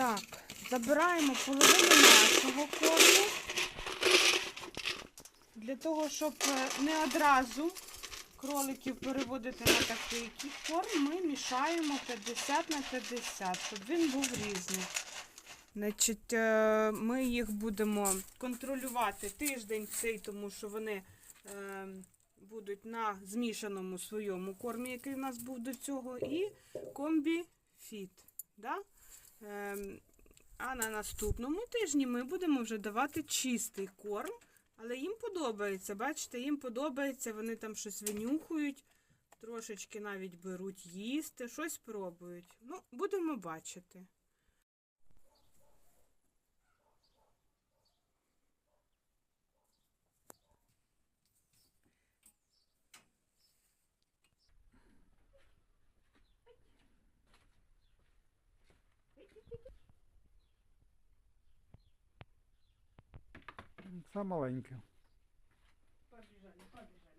Так, забираємо половину нашого корму. Для того, щоб е, не одразу кроликів переводити на такий корм, ми мішаємо 50 на 50, щоб він був різний. Значить, е, ми їх будемо контролювати тиждень цей, тому що вони е, будуть на змішаному своєму кормі, який в нас був до цього, і комбі фіт. Да? Ем, а на наступному тижні ми будемо вже давати чистий корм, але їм подобається. Бачите, їм подобається, вони там щось винюхують, трошечки навіть беруть їсти, щось пробують. Ну, будемо бачити. Це маленьке. Побіжали, побіжали.